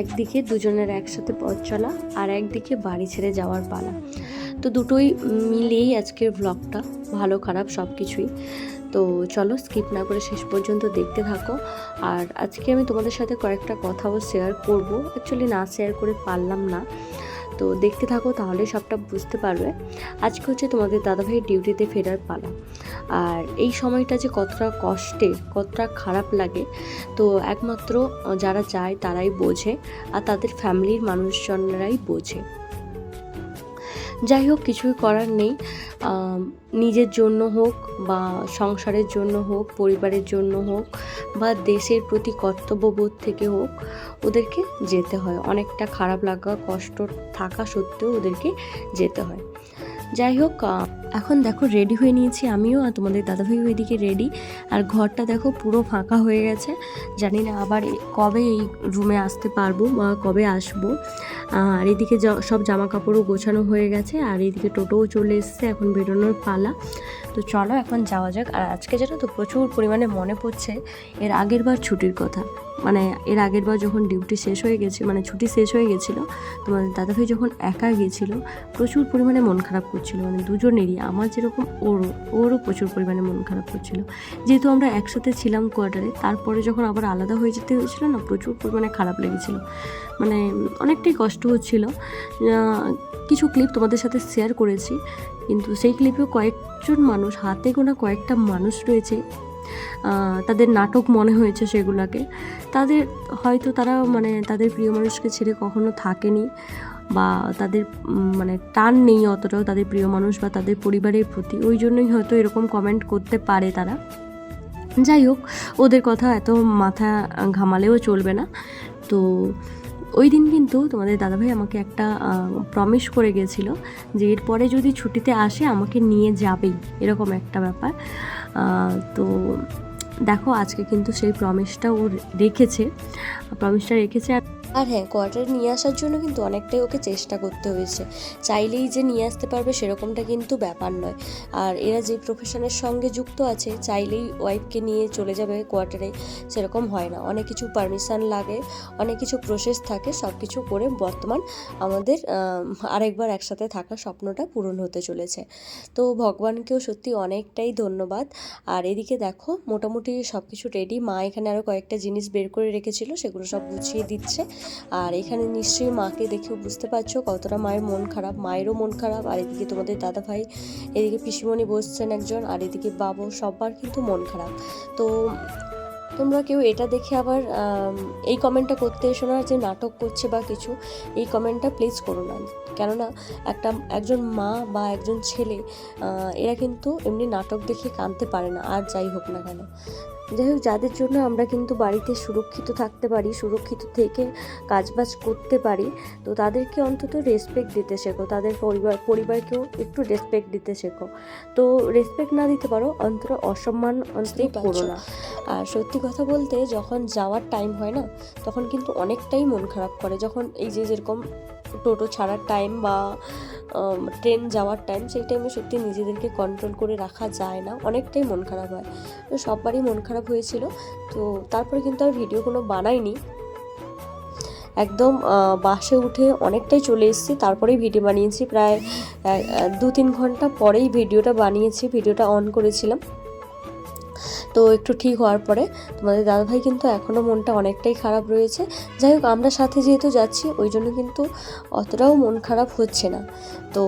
একদিকে দুজনের একসাথে পথ চলা আর একদিকে বাড়ি ছেড়ে যাওয়ার পালা। তো দুটোই মিলেই আজকের ব্লগটা ভালো খারাপ সব কিছুই। তো চলো স্কিপ না করে শেষ পর্যন্ত দেখতে থাকো। আর আজকে আমি তোমাদের সাথে কয়েকটা কথাও শেয়ার করব। অ্যাকচুয়ালি না শেয়ার করে পারলাম না। তো দেখতে থাকো, তাহলে সবটা বুঝতে পারবে। আজকে হচ্ছে তোমাদের দাদাভাই ডিউটিতে ফেরার পালা। আর এই সময়টা যে কতটা কষ্টে, কতটা খারাপ লাগে, তো একমাত্র যারা যায় তারাই বোঝে, আর তাদের ফ্যামিলির মানুষজনরাই বোঝে। যাই হোক, কিছুই করার নেই। নিজের জন্য হোক বা সংসারের জন্য হোক, পরিবারের জন্য হোক বা দেশের প্রতি কর্তব্যবোধ থেকে হোক, ওদেরকে যেতে হয়। অনেকটা খারাপ লাগা, কষ্ট থাকা সত্ত্বেও ওদেরকে যেতে হয়। যাই হোক এখন দেখো রেডি হয়ে নিয়েছি আমিও আর তোমাদের দাদাভাইও এদিকে রেডি আর ঘরটা দেখো পুরো ফাঁকা হয়ে গেছে। জানি না আবার কবে এই রুমে আসতে পারব বা কবে আসব। আর এদিকে সব জামা কাপড়ও গোছানো হয়ে গেছে। আর এদিকে টোটোও চলে এসছে এখন বেরোনোর পালা। তো চলো এখন যাওয়া যাক। আর আজকে যেন তো প্রচুর পরিমাণে মনে পড়ছে এর আগের বার ছুটির কথা। মানে এর আগের বার যখন ডিউটি শেষ হয়ে গেছে মানে ছুটি শেষ হয়ে গেছিল, তোমাদের দাদাভাই যখন একা গেছিল, প্রচুর পরিমাণে মন খারাপ করছিল। মানে দুজনেরই আমার যেরকম ওরও ওরও প্রচুর পরিমাণে মন খারাপ করছিল। যেহেতু আমরা একসাথে ছিলাম কোয়ার্টারে তারপরে যখন আবার আলাদা হয়ে যেতে হয়েছিল না, প্রচুর পরিমাণে খারাপ লেগেছিল। মানে অনেকটাই কষ্ট হচ্ছিল। কিছু ক্লিপ তোমাদের সাথে শেয়ার করেছি, কিন্তু সেই ক্লিপেও কয়েকজন মানুষ, হাতে গোনা কয়েকটা মানুষ রয়েছে। তাদের নাটক মনে হয়েছে সেগুলোকে। তাদের, হয়তো তারা মানে তাদের প্রিয় মানুষকে ছেড়ে কখনো থাকেনি। বা তাদের মানে টান নেই অতটাও তাদের প্রিয় মানুষ বা তাদের পরিবারের প্রতি, ওই জন্যই হয়তো এরকম কমেন্ট করতে পারে তারা। যাই হোক, ওদের কথা এত মাথা ঘামালেও চলবে না। তো ওই দিন কিন্তু তোমাদের দাদাভাই আমাকে একটা প্রমিস করে গেছিল যে এরপরে যদি ছুটিতে আসে আমাকে নিয়ে যাবেই, এরকম একটা ব্যাপার। তো দেখো, আজকে কিন্তু সেই প্রমিসটা ও রেখেছে। প্রমিসটা রেখেছে আর হ্যাঁ কোয়ার্টারে নিয়ে আসার জন্য কিন্তু অনেকটাই ওকে চেষ্টা করতে হয়েছে। চাইলেই যে নিয়ে আসতে পারবে সেরকমটা কিন্তু ব্যাপার নয়। আর এরা যে প্রফেশনের সঙ্গে যুক্ত আছে, চাইলেই ওয়াইফকে নিয়ে চলে যাবে কোয়ার্টারে সেরকম হয় না। অনেক কিছু পারমিশন লাগে, অনেক কিছু প্রসেস থাকে সব কিছু করে বর্তমান আমাদের আরেকবার একসাথে থাকার স্বপ্নটা পূরণ হতে চলেছে। তো ভগবানকেও সত্যি অনেকটাই ধন্যবাদ। আর এদিকে দেখো, মোটামুটি সব কিছু রেডি মা এখানে আরও কয়েকটা জিনিস বের করে রেখেছিল, সেগুলো সব গুছিয়ে দিচ্ছে। আর এখানে নিশ্চয়ই মাকে দেখেও বুঝতে পারছ কতটা মায়ের মন খারাপ। মায়েরও মন খারাপ, আর এদিকে তোমাদের দাদা ভাই এদিকে পিসিমণি বসছেন একজন, আর এদিকে বাবু, সবার কিন্তু মন খারাপ। তো তোমরা কেউ এটা দেখে আবার এই কমেন্টটা করতে এসো না যে নাটক করছে বা কিছু, এই কমেন্টটা প্লিজ করো না। কেননা একটা, একজন মা বা একজন ছেলে এরা কিন্তু এমনি নাটক দেখে কাঁদতে পারে না, আর যাই হোক না কেন। যাই হোক যাদের জন্য আমরা কিন্তু বাড়িতে সুরক্ষিত থাকতে পারি সুরক্ষিত থেকে কাজবাজ করতে পারি তো তাদেরকে অন্তত রেসপেক্ট দিতে শেখো। তাদের পরিবার পরিবারকেও একটু রেসপেক্ট দিতে শেখো। তো রেসপেক্ট না দিতে পারো অন্তত অসম্মান অন্তত করো না। আর সত্যি কথা বলতে যখন যাওয়ার টাইম হয় না তখন কিন্তু অনেকটাই মন খারাপ করে। যখন এই যে যেরকম টোটো ছাড়ার টাইম বা ট্রেন যাওয়ার টাইম সেই টাইমে সত্যি নিজেদেরকে কন্ট্রোল করে রাখা যায় না। অনেকটাই মন খারাপ হয়। তো সববারই মন খারাপ হয়েছিল। তো তারপরে কিন্তু আর ভিডিও কোনো বানাইনি। একদম বাসে উঠে অনেকটাই চলে এসেছি। তারপরেই ভিডিও বানিয়েছি। প্রায় দু তিন ঘণ্টা পরেই ভিডিওটা বানিয়েছি। ভিডিওটা অন করেছিলাম। তো একটু ঠিক হওয়ার পরে তোমাদের দাদাভাই কিন্তু এখনও মনটা অনেকটাই খারাপ রয়েছে। যাই হোক, আমরা সাথে যেহেতু যাচ্ছি, ওই জন্য কিন্তু অতটাও মন খারাপ হচ্ছে না। তো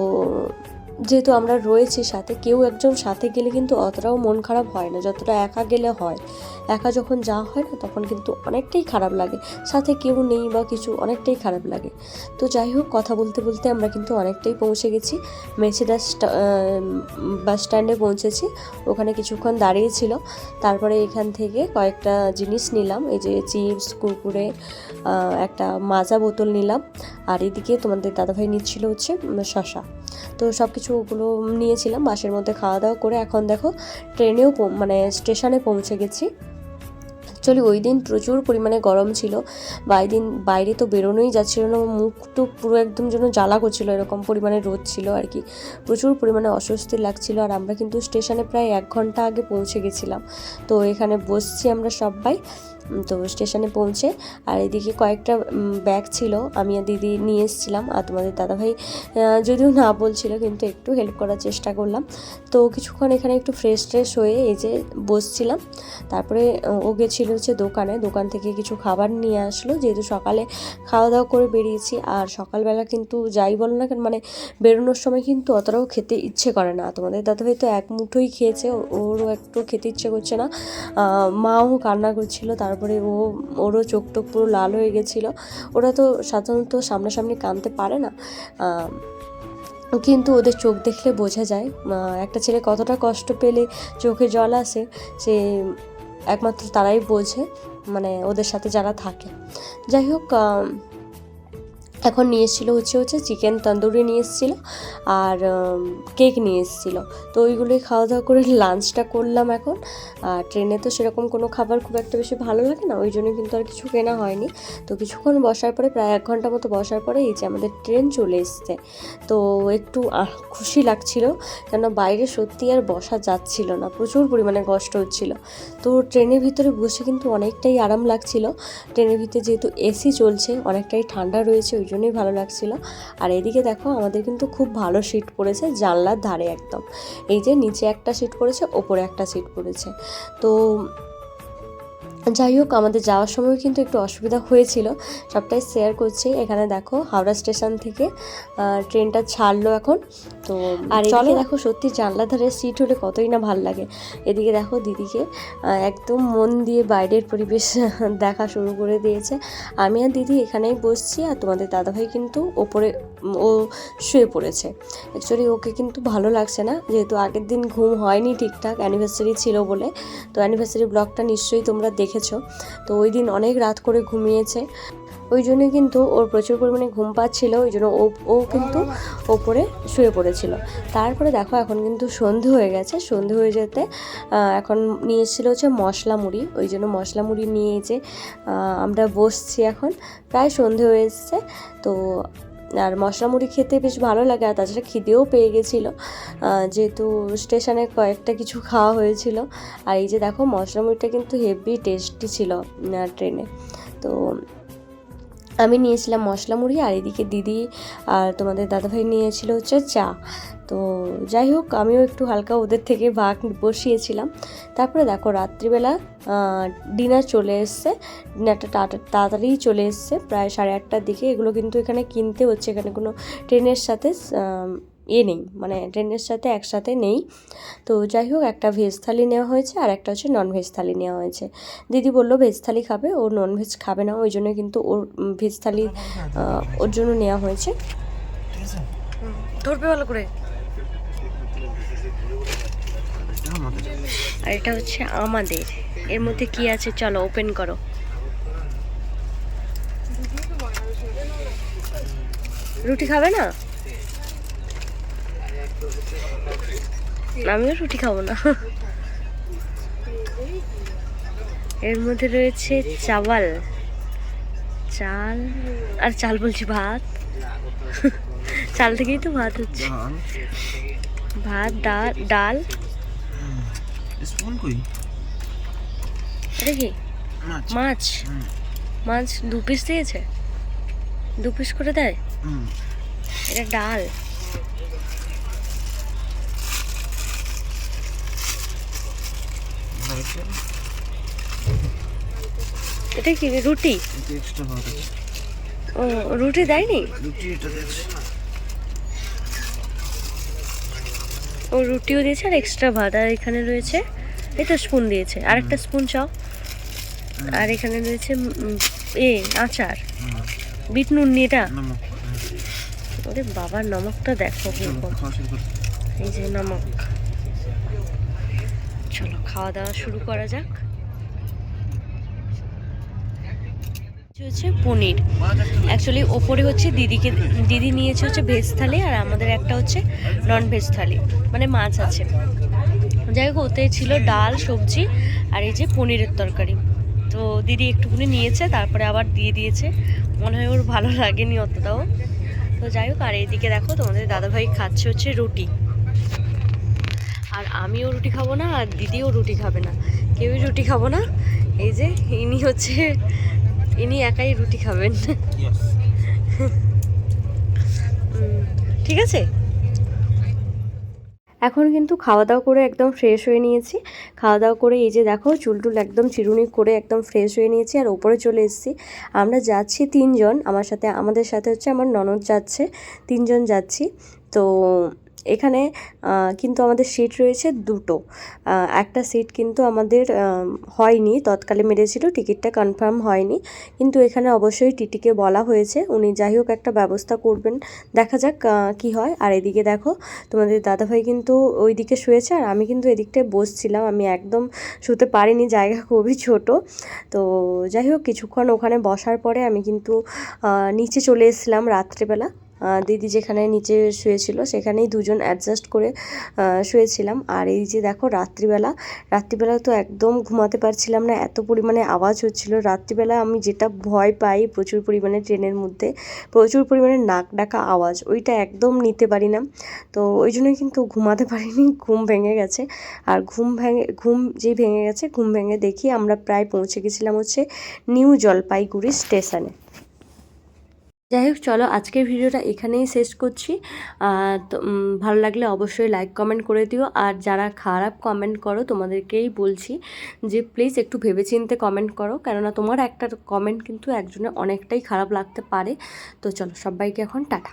যেহেতু আমরা রয়েছি সাথে, কেউ একজন সাথে গেলে কিন্তু অতটাও মন খারাপ হয় না, যতটা একা গেলে হয়। একা যখন যা হয় না, তখন কিন্তু অনেকটাই খারাপ লাগে। সাথে কেউ নেই বা কিছু, অনেকটাই খারাপ লাগে। তো যাই হোক, কথা বলতে বলতে আমরা কিন্তু অনেকটাই পৌঁছে গেছি। মেছেদা বাস স্ট্যান্ডে পৌঁছেছি। ওখানে কিছুক্ষণ দাঁড়িয়েছিল তারপরে এখান থেকে কয়েকটা জিনিস নিলাম। এই যে চিপস, কুরকুরে একটা মাজা বোতল নিলাম। আর এদিকে তোমাদের দাদাভাই নিচ্ছিল হচ্ছে শশা তো সব কিছু ওগুলো নিয়েছিলাম, বাসের মধ্যে খাওয়া দাওয়া করে এখন দেখো ট্রেনেও মানে স্টেশনে পৌঁছে গেছি। অ্যাকচুয়ালি ওই দিন প্রচুর পরিমাণে গরম ছিল দিন বাইরে তো বেরোনোই যাচ্ছিল না, মুখ টুক পুরো একদম যেন জ্বালা করছিল, এরকম পরিমাণে রোদ ছিল আর কি। প্রচুর পরিমাণে অস্বস্তি লাগছিল আর আমরা কিন্তু স্টেশনে প্রায় এক ঘণ্টা আগে পৌঁছে গেছিলাম। তো এখানে বসছি আমরা সবাই তো স্টেশনে পৌঁছে। আর এদিকে কয়েকটা ব্যাগ ছিল, আমি আর দিদি নিয়ে এসেছিলাম। আর তোমাদের দাদাভাই যদিও না বলছিল, কিন্তু একটু হেল্প করার চেষ্টা করলাম। তো কিছুক্ষণ এখানে একটু ফ্রেশ ট্রেশ হয়ে এই যে বসছিলাম। তারপরে ও গেছিল হচ্ছে দোকানে। দোকান থেকে কিছু খাবার নিয়ে আসলো। যেহেতু সকালে খাওয়া দাওয়া করে বেরিয়েছি, আর সকালবেলা কিন্তু যাই বলো না কেন মানে বেরোনোর সময় কিন্তু অতটাও খেতে ইচ্ছে করে না। তোমাদের দাদাভাই তো এক মুঠোই খেয়েছে ওরও একটু খেতে ইচ্ছে করছে না। মাও কান্না করছিল, তারপরে ও, ওরও চোখ টোক পুরো লাল হয়ে গেছিল। ওরা তো সাধারণত সামনাসামনি কাঁদতে পারে না। কিন্তু ওদের চোখ দেখলে বোঝা যায় একটা ছেলে কতটা কষ্ট পেলে চোখে জল আসে, সে একমাত্র তারাই বোঝে মানে ওদের সাথে যারা থাকে। যাই হোক এখন নিয়ে এসেছিল হচ্ছে হচ্ছে চিকেন তন্দুরি নিয়ে এসেছিল আর কেক নিয়ে এসেছিল। তো ওইগুলোই খাওয়া দাওয়া করে লাঞ্চটা করলাম এখন। আর ট্রেনে তো সেরকম কোনো খাবার খুব একটা বেশি ভালো লাগে না, ওই জন্য কিন্তু আর কিছু কেনা হয়নি। তো কিছুক্ষণ বসার পরে, প্রায় এক ঘণ্টা মতো বসার পরে এই যে আমাদের ট্রেন চলে এসছে। তো একটু খুশি লাগছিল কেন বাইরে সত্যি আর বসা যাচ্ছিল না, প্রচুর পরিমাণে কষ্ট হচ্ছিল। তো ট্রেনের ভিতরে বসে কিন্তু অনেকটাই আরাম লাগছিল। ট্রেনের ভিতরে যেহেতু এসি চলছে, অনেকটাই ঠান্ডা রয়েছে, ওই জন্যই ভালো লাগছিল। আর এদিকে দেখো আমাদের কিন্তু খুব ভালো সিট পড়েছে জানলার ধারে একদম। এই যে নিচে একটা সিট পড়েছে, ওপরে একটা সিট পড়েছে। তো যাই হোক আমাদের যাওয়ার সময় কিন্তু একটু অসুবিধা হয়েছিল। সবটাই শেয়ার করছি। এখানে দেখো হাওড়া স্টেশন থেকে ট্রেনটা ছাড়লো এখন। তো আর চলো দেখো সত্যি জানলা ধারে সিট হলে কতই না ভালো লাগে। এদিকে দেখো দিদিকে একদম মন দিয়ে বাইরের পরিবেশ দেখা শুরু করে দিয়েছে। আমি আর দিদি এখানেই বসছি আর তোমাদের দাদাভাই কিন্তু ওপরে ও শুয়ে পড়েছে। অ্যাকচুয়ালি ওকে কিন্তু ভালো লাগছে না, যেহেতু আগের দিন ঘুম হয়নি ঠিকঠাক অ্যানিভার্সারি ছিল বলে। তো অ্যানিভার্সারি ব্লগটা নিশ্চয়ই তোমরা দেখেছ। তো ওই দিন অনেক রাত করে ঘুমিয়েছে। ওই জন্য কিন্তু ওর প্রচুর পরিমাণে ঘুম পাচ্ছিল, ওই জন্য ও ও কিন্তু ওপরে শুয়ে পড়েছিল। তারপরে দেখো, এখন কিন্তু সন্ধে হয়ে গেছে। সন্ধে হয়ে যেতে এখন নিয়ে এসেছিল হচ্ছে মশলা মুড়ি। ওই জন্য মশলা মুড়ি নিয়ে যে আমরা বসছি এখন। প্রায় সন্ধে হয়ে এসছে। তো আর মশলা মুড়ি খেতে বেশ ভালো লাগে, আর তাছাড়া খিদেও পেয়ে গেছিল। যেহেতু স্টেশনে কয়েকটা কিছু খাওয়া হয়েছিল, আর এই যে দেখো মশলা মুড়িটা কিন্তু হেভি টেস্টি ছিল ট্রেনে। তো আমি নিয়েছিলাম মশলা মুড়ি, আর এদিকে দিদি আর তোমাদের দাদাভাই নিয়েছিল হচ্ছে চা। তো যাই হোক, আমিও একটু হালকা ওদের থেকে ভাগ বসিয়েছিলাম। তারপরে দেখো রাত্রিবেলা ডিনার চলে এসছে। ডিনারটা তাড়া- তাড়াতাড়ি চলে এসছে। প্রায় সাড়ে আটটার দিকে। এগুলো কিন্তু এখানে কিনতে হচ্ছে। এখানে কোনো ট্রেনের সাথে ইয়ে নেই মানে ট্রেনের সাথে একসাথে নেই। তো যাই হোক, একটা ভেজ থালি নেওয়া হয়েছে আর একটা হচ্ছে নন ভেজ থালি নেওয়া হয়েছে। দিদি বলল ভেজ থালি খাবে, ও নন ভেজ খাবে না, ওই জন্য কিন্তু ওর ভেজ থালি ওর জন্য নেওয়া হয়েছে। ধরবে ভালো করে। আর এটা হচ্ছে আমাদের। এর মধ্যে কি আছে চলো ওপেন করো। রুটি খাবে না? আমিও রুটি খাব না। এর মধ্যে রয়েছে চাওয়াল। চাল আর চাল বলছি ভাত। চাল থেকেই তো ভাত হচ্ছে। ভাত ডাল। ডাল স্পুন কই? এটা কি? মাছ। মাছ? দু পিস দিয়েছে? দু পিস করে দেয়? এটা ডাল। এটা কি রুটি? ও রুটি দেয়নি? এটা ও রুটিও দিয়েছে আর এক্সট্রা ভাত আর এখানে রয়েছে তো স্পুন দিয়েছে। আর একটা স্পুন চাও? আর এখানে রয়েছে এ আচার। বিট নুন এটা? ওরে বাবার নমকটা দেখো এই যে নমক। চলো, খাওয়া দাওয়া শুরু করা যাক। হচ্ছে পনির। অ্যাকচুয়ালি ওপরে হচ্ছে দিদিকে, দিদি নিয়েছে হচ্ছে ভেজ থালি আর আমাদের একটা হচ্ছে নন ভেজ থালি মানে মাছ আছে। যাই হোক, ওতে ছিল ডাল, সবজি আর এই যে পনিরের তরকারি। তো দিদি একটুখানি নিয়েছে, তারপরে আবার দিয়ে দিয়েছে। মনে হয় ওর ভালো লাগেনি অতটাও। তো যাই হোক, আর এইদিকে দেখো তোমাদের দাদাভাই খাচ্ছে হচ্ছে রুটি। আর আমিও রুটি খাব না আর দিদিও রুটি খাবে না। কেউই রুটি খাব না। এই যে ইনি হচ্ছে ইনি একাই রুটি খাবেন। ঠিক আছে? এখন কিন্তু খাওয়া দাওয়া করে একদম ফ্রেশ হয়ে নিয়েছি। খাওয়া দাওয়া করে এই যে দেখো চুল টুল একদম চিরুনি করে একদম ফ্রেশ হয়ে নিয়েছি আর ওপরে চলে এসেছি। আমরা যাচ্ছি তিনজন আমার সাথে আমাদের সাথে হচ্ছে আমার ননদ যাচ্ছে তিনজন যাচ্ছি। তো এখানে কিন্তু আমাদের সিট রয়েছে দুটো। একটা সিট কিন্তু আমাদের হয়নি, তৎকালে মেরেছিল টিকিটটা কনফার্ম হয়নি। কিন্তু এখানে অবশ্যই টিটিকে বলা হয়েছে, উনি যাই হোক একটা ব্যবস্থা করবেন। দেখা যাক কি হয়। আর এদিকে দেখো, তোমাদের দাদাভাই কিন্তু ওই দিকে শুয়েছে, আর আমি কিন্তু এদিকটায় বসছিলাম। আমি একদম শুতে পারিনি, জায়গা খুবই ছোট। তো যাই হোক, কিছুক্ষণ ওখানে বসার পরে আমি কিন্তু নিচে চলে এসেছিলাম রাত্রেবেলা। দিদি যেখানে নিচে শুয়েছিল, সেখানেই দুজন অ্যাডজাস্ট করে শুয়েছিলাম। আর এই যে দেখো রাত্রিবেলা রাত্রিবেলা তো একদম ঘুমাতে পারছিলাম না, এত পরিমাণে আওয়াজ হচ্ছিল। রাত্রিবেলা আমি যেটা ভয় পাই প্রচুর পরিমাণে ট্রেনের মধ্যে, প্রচুর পরিমাণে নাক ডাকা আওয়াজ, ওইটা একদম নিতে পারি না। তো ওই জন্যই কিন্তু ঘুমাতে পারিনি, ঘুম ভেঙে গেছে। আর ঘুম ভেঙে, ঘুম যেই ভেঙে গেছে, ঘুম ভেঙে দেখি আমরা প্রায় পৌঁছে গেছিলাম হচ্ছে নিউ জলপাইগুড়ি স্টেশনে। যাই হোক, চলো আজকের ভিডিওটা এখানেই শেষ করছি। তো ভালো লাগলে অবশ্যই লাইক কমেন্ট করে দিও। আর যারা খারাপ কমেন্ট করো, তোমাদেরকেই বলছি যে প্লিজ একটু ভেবেচিন্তে কমেন্ট করো। কেননা তোমার একটা কমেন্ট কিন্তু একজনের অনেকটাই খারাপ লাগতে পারে। তো চলো, সবাইকে এখন টাটা।